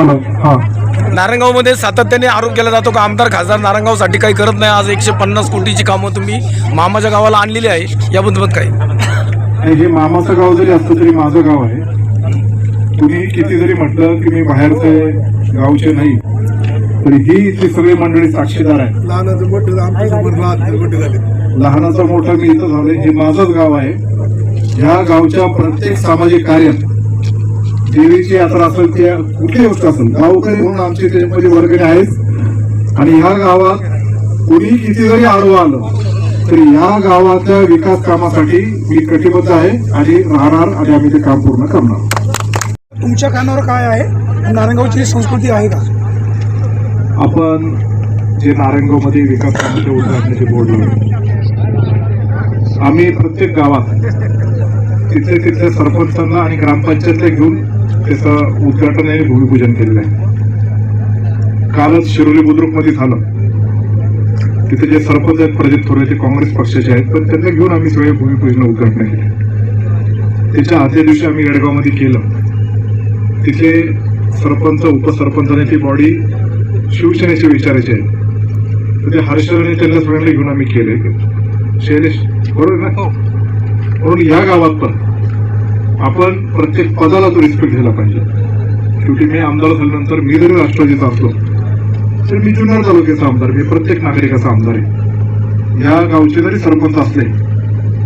Hello हां. नारायणगावमध्ये सातत्याने आरोप केला जातो का आमदार खासदार नारायणगावसाठी काही करत नाही. आज एकशे पन्नास कोटीची कामं तुम्ही मामाच्या गावाला आणलेली आहे. याबद्दल काय? आणि हे मामाचं गाव जरी असलं तरी माझं गाव आहे. तुम्ही किती जरी म्हटलं की मी बाहेरचे गावचे नाही तरी ही इथली सगळी मंडळी साक्षीदार आहे. लहानाचं मोठं आमच्यासमोर लहान मोठे झाले. लहानाचं मोठं मी इथं झालोय हे माझंच गाव आहे. ह्या गावच्या प्रत्येक सामाजिक कार्यात देवीची यात्रा असेल किंवा कुठली गोष्ट असेल? गावकरी म्हणून आमची त्याच्यामध्ये वर्गणी आहेच. आणि ह्या गावात कोणी किती जरी आडवं आलं तरी या गावाच्या विकास कामासाठी मी कटिबद्ध आहे आणि राहणार आणि आम्ही ते काम पूर्ण करणार. तुमच्या कानावर काय आहे? नारायणगावची संस्कृती आहे का? आपण जे नारायणगावमध्ये विकास कामाचे उद्घाटनाचे बोर्ड लावले. आम्ही प्रत्येक गावात तिथले तिथल्या सरपंचांना आणि ग्रामपंचायतला घेऊन त्याचं उद्घाटन आणि भूमिपूजन केलेलं आहे. कालच शिरोली बुद्रुकमध्ये झालं. तिथे जे सरपंच आहेत प्रजित थोरे ते काँग्रेस पक्षाचे आहेत पण त्यांना घेऊन आम्ही सगळे भूमिपूजन उद्घाटन केले. त्याच्या आदल्या दिवशी आम्ही येडगावमध्ये केलं. तिथे सरपंच उपसरपंच आणि ती बॉडी शिवसेनेचे विचारायचे आहेत. तर ते हर्षवर्धन त्यांना सगळ्यांना घेऊन आम्ही केले शैलेश बरोबर ना? म्हणून या गावात पण आपण प्रत्येक पदाला तो रिस्पेक्ट दिला पाहिजे. शेवटी मी आमदार झाल्यानंतर मी जरी राष्ट्रवादीचा असलो तर मी जुन्नर तालुक्याचा आमदार मी प्रत्येक नागरिकाचा आमदार आहे. या गावचे जरी सरपंच असले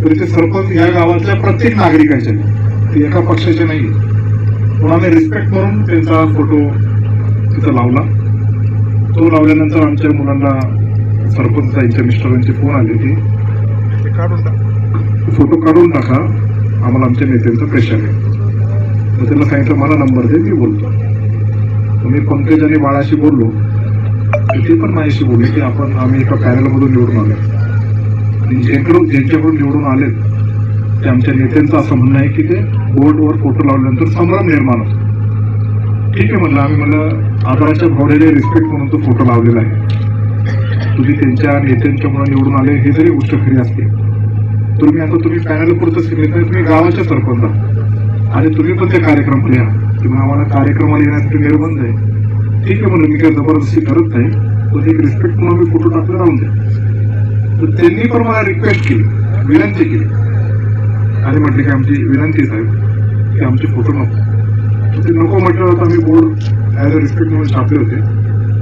तरी ते सरपंच या गावातल्या प्रत्येक नागरिकाचे. ते एका पक्षाचे नाही म्हणून आम्ही रिस्पेक्ट म्हणून त्यांचा फोटो तिथं लावला. तो लावल्यानंतर आमच्या मुलांना सरपंच यांच्या मिस्टरांचे फोन आले की ते काढून टाक. फोटो काढून टाका. आम्हाला आमच्या नेत्यांचं प्रेशर आहे. मग त्यांना सांगितलं मला नंबर दे मी बोलतो. मी पंकज आणि बाळाशी बोललो. ते पण माझ्याशी बोलले की आपण आम्ही एका पॅनलमधून निवडून आलो. आणि ज्यांकडून ज्यांच्याकडून निवडून आले ते आमच्या नेत्यांचं असं म्हणणं आहे की ते बोर्डवर फोटो लावल्यानंतर संभ्रम निर्माण होतो ठीक आहे म्हणलं आम्ही म्हणलं आदराच्या भावनेने रिस्पेक्ट म्हणून तो फोटो लावलेला आहे. तुझी त्यांच्या नेत्यांच्यामुळे निवडून आले हे जरी गोष्ट खरी असते तुम्ही आता तुम्ही पॅनल पुरतं सीमित तर तुम्ही गावाच्या सरपंच आणि तुम्ही पण ते कार्यक्रम लिहा तुम्ही आम्हाला कार्यक्रमाला येण्यासाठी निर्बंध आहे. ठीक आहे म्हणून मी काही जबरदस्ती करत नाही. पण एक रिस्पेक्ट म्हणून मी फोटो टाकले राहून द्या तर त्यांनी पण मला रिक्वेस्ट केली. विनंती केली. आणि म्हटले की आमची विनंती साहेब की आमचे फोटो नको. तर ते नको म्हटलं होतं आम्ही बोर्ड ॲज अ रिस्पेक्ट म्हणून छापले होते.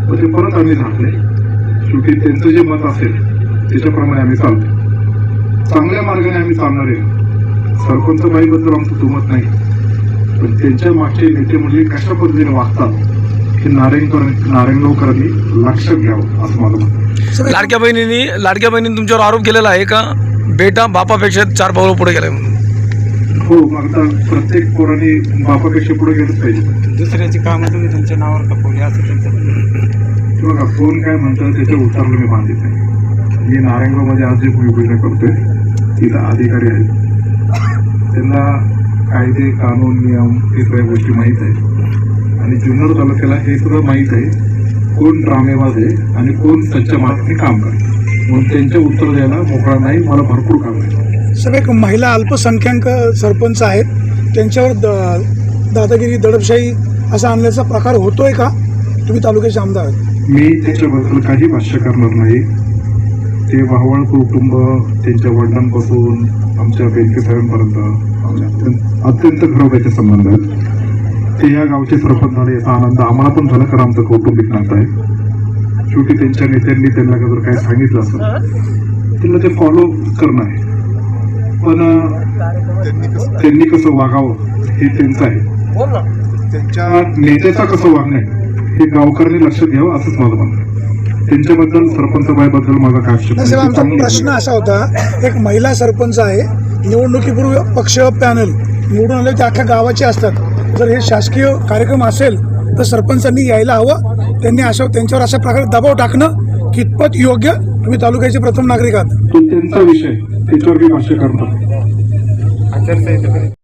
तर ते परत आम्ही झाकले. शेवटी त्यांचं जे मत असेल त्याच्याप्रमाणे आम्ही चालतो चांगल्या मार्गाने आम्ही चालणार आहे. सरपंच बाईबद्दल आमचं दुमत नाही. पण त्यांच्या मागचे नेते मंडळी कशा पद्धतीने वागतात हे नारायणकर नारायणगावकरांनी लक्षात घ्यावं असं मला म्हणतं लाडक्या बहिणींनी लाडक्या बहिणींनी तुमच्यावर आरोप केलेला आहे का? बेटा बापापेक्षा चार पावलं पुढे गेलाय म्हणून. हो मग आता प्रत्येक पोराने बापापेक्षा पुढे गेलंच पाहिजे. दुसऱ्याची कामं तुम्ही तुमच्या नावावर कपवली असं त्यांचं बघा कोण काय म्हणतं त्याच्या उत्तराला मी बांधित आहे मी नारायणगावमध्ये आज जे भूमिपूजन करतोय. तिथं अधिकारी आहेत. त्यांना कायदे कानून नियम हे सगळ्या गोष्टी माहीत आहेत. आणि जुन्नर तालुक्याला हे सगळं माहीत आहे कोण ड्रामेबाज आहे आणि कोण सच्च्या मार्गाने काम करते. म्हणून त्यांचे उत्तर द्यायला मोकळा नाही मला भरपूर काम आहे. सगळे एक महिला अल्पसंख्याक सरपंच आहेत. त्यांच्यावर द दादागिरी दडपशाही असा आणल्याचा प्रकार होतोय का? तुम्ही तालुक्याचे आमदार मी त्याच्याबद्दल काही भाष्य करणार नाही. ते वाहवळ कुटुंब त्यांच्या वडिलांपासून आमच्या बेनके साहेबांपर्यंत आमच्या अत्यंत अत्यंत घरोब्याचे संबंध आहेत. ते या गावचे सरपंच झाले याचा आनंद आम्हाला पण झाला कारण आमचं कौटुंबिक नातं आहे. शेवटी त्यांच्या नेत्यांनी त्यांना जर काय सांगितलं असेल त्यांना ते फॉलो करणं आहे. पण त्यांनी कसं वागावं हे त्यांचं आहे. त्यांच्या नेत्याचं कसं वागणं आहे हे गावकऱ्यांनी लक्षात घ्यावं असंच माझं म्हणणं आहे. त्यांच्याबद्दल सरपंच बाईबद्दल माझा काय आक्षेप नाही. आमचा प्रश्न. असा होता एक महिला सरपंच आहे निवडणुकीपूर्वी पक्ष पॅनल निवडून आले ते अख्ख्या गावाचे असतात जर हे शासकीय कार्यक्रम असेल तर सरपंचांनी यायला हवं त्यांनी अशा त्यांच्यावर अशा प्रकारे दबाव टाकणं कितपत योग्य तुम्ही तालुक्याचे प्रथम नागरिक आहात तो त्यांचा विषय त्याच्यावर मी भाष्य आचारसंहिता